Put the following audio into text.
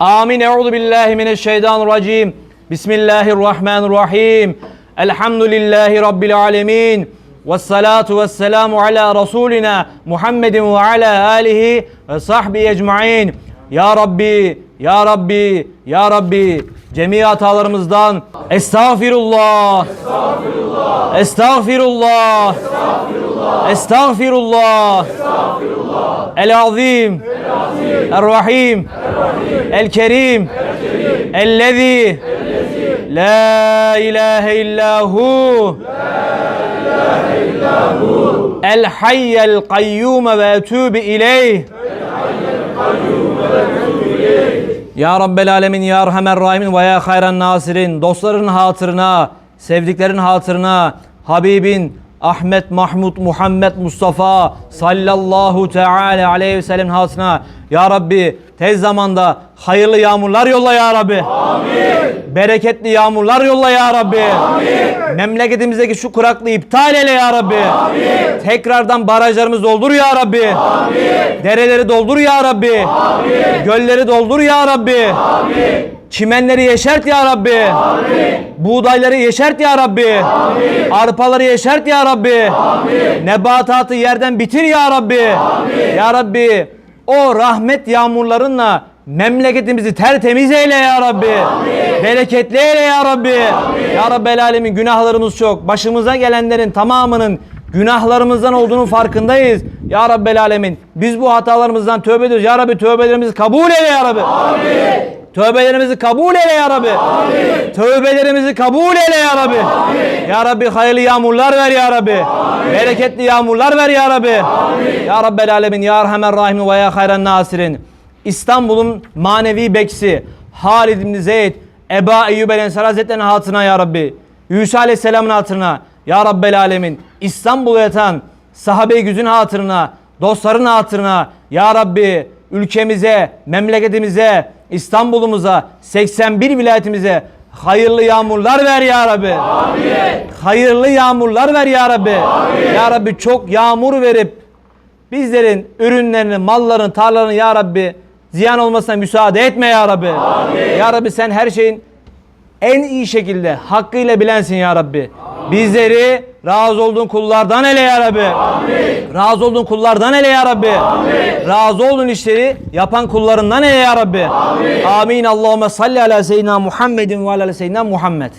Amin. Euzu billahi mineşşeytanirracim. Bismillahirrahmanirrahim. Elhamdülillahi rabbil alamin. Ves salatu ves selamu ala rasulina Muhammedin ve ala alihi ve sahbihi ecmaîn. Ya Rabbi, Ya Rabbi, Ya Rabbi cemi hatalarımızdan estağfirullah. Estağfirullah. Estağfirullah. Estağfirullah. El azim. Kerim. Ellezî La ilahe illahu. El hayyel kayyume ve etûbü ileyh. Ya Rabbel Alemin, Ya Erhamer Rahimin ve Ya Hayran Nasirin Dostların hatırına, sevdiklerin hatırına Habibin, Ahmet, Mahmud, Muhammed, Mustafa sallallahu teala aleyhi ve sellem hatırına Ya Rabbi tez zamanda hayırlı yağmurlar yolla Ya Rabbi. Amin. Bereketli yağmurlar yolla Ya Rabbi. Amin. Memleketimizdeki şu kuraklığı iptal eyle Ya Rabbi. Amin. Tekrardan barajlarımızı doldur Ya Rabbi. Amin. Dereleri doldur Ya Rabbi. Amin. Gölleri doldur Ya Rabbi. Amin. Çimenleri yeşert ya Rabbi. Amin. Buğdayları yeşert ya Rabbi. Amin. Arpaları yeşert ya Rabbi. Amin. Nebatatı yerden bitir ya Rabbi. Amin. Ya Rabbi o rahmet yağmurlarınla memleketimizi tertemiz eyle ya Rabbi. Amin. Bereketli eyle ya Rabbi. Amin. Ya Rabbi alemin günahlarımız çok. Başımıza gelenlerin tamamının günahlarımızdan olduğunun farkındayız. Ya Rabbi alemin biz bu hatalarımızdan tövbe ediyoruz. Ya Rabbi tövbelerimizi kabul eyle ya Rabbi. Amin. Tövbelerimizi kabul eyle ya Rabbi. Amin. Tövbelerimizi kabul eyle ya Rabbi. Amin. Ya Rabbi hayırlı yağmurlar ver ya Rabbi. Amin. Bereketli yağmurlar ver ya Rabbi. Amin. Ya Rabbel Alemin, Ya Erhamer Rahim ve Ya Hayran Nasirin. İstanbul'un manevi beksi Halid bin Zeyd, Eba Eyyub el Ensar Hazretleri'nin hatırına ya Rabbi. Yusuf Aleyhisselam'ın hatırına ya Rabbel Alemin. İstanbul'da yatan sahabe-i güzün hatırına, dostların hatırına ya Rabbi ülkemize, memleketimize, İstanbul'umuza, 81 vilayetimize hayırlı yağmurlar ver ya Rabbi. Amin. Hayırlı yağmurlar ver ya Rabbi. Amin. Ya Rabbi çok yağmur verip bizlerin ürünlerini, malların, tarlalarını ya Rabbi ziyan olmasına müsaade etme ya Rabbi. Amin. Ya Rabbi sen her şeyin en iyi şekilde hakkıyla bilensin ya Rabbi. Bizleri razı olduğun kullardan ele ya Rabbi. Amin. Razı olduğun kullardan ele ya Rabbi. Amin. Razı olduğun işleri yapan kullarından ele ya Rabbi. Amin. Amin. Allahümme salli ala seyyidina Muhammedin ve ala seyyidina Muhammed.